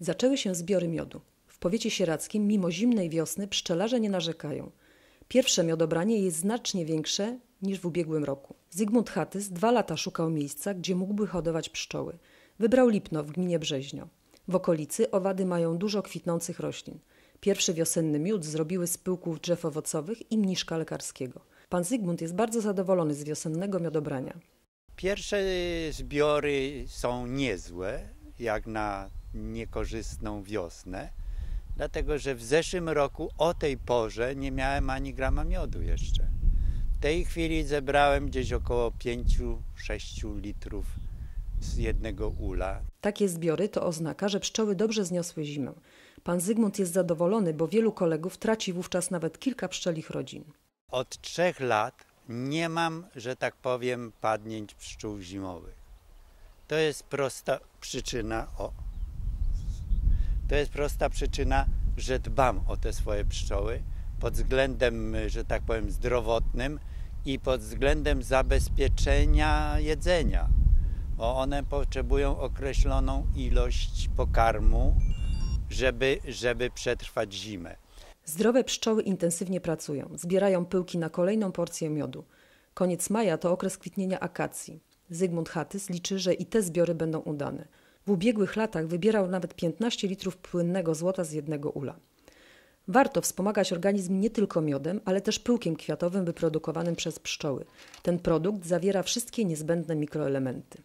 Zaczęły się zbiory miodu. W powiecie sieradzkim, mimo zimnej wiosny, pszczelarze nie narzekają. Pierwsze miodobranie jest znacznie większe niż w ubiegłym roku. Zygmunt Hatys dwa lata szukał miejsca, gdzie mógłby hodować pszczoły. Wybrał Lipno w gminie Brzeźnio. W okolicy owady mają dużo kwitnących roślin. Pierwszy wiosenny miód zrobiły z pyłków drzew owocowych i mniszka lekarskiego. Pan Zygmunt jest bardzo zadowolony z wiosennego miodobrania. Pierwsze zbiory są niezłe, jak na niekorzystną wiosnę, dlatego że w zeszłym roku o tej porze nie miałem ani grama miodu jeszcze. W tej chwili zebrałem gdzieś około 5-6 litrów z jednego ula. Takie zbiory to oznaka, że pszczoły dobrze zniosły zimę. Pan Zygmunt jest zadowolony, bo wielu kolegów traci wówczas nawet kilka pszczelich rodzin. Od trzech lat nie mam, że tak powiem, padnięć pszczół zimowych. To jest prosta przyczyna, o, to jest prosta przyczyna, że dbam o te swoje pszczoły pod względem, że tak powiem, zdrowotnym i pod względem zabezpieczenia jedzenia, bo one potrzebują określoną ilość pokarmu, żeby, żeby przetrwać zimę. Zdrowe pszczoły intensywnie pracują, zbierają pyłki na kolejną porcję miodu. Koniec maja to okres kwitnienia akacji. Zygmunt Hatys liczy, że i te zbiory będą udane. W ubiegłych latach wybierał nawet 15 litrów płynnego złota z jednego ula. Warto wspomagać organizm nie tylko miodem, ale też pyłkiem kwiatowym wyprodukowanym przez pszczoły. Ten produkt zawiera wszystkie niezbędne mikroelementy.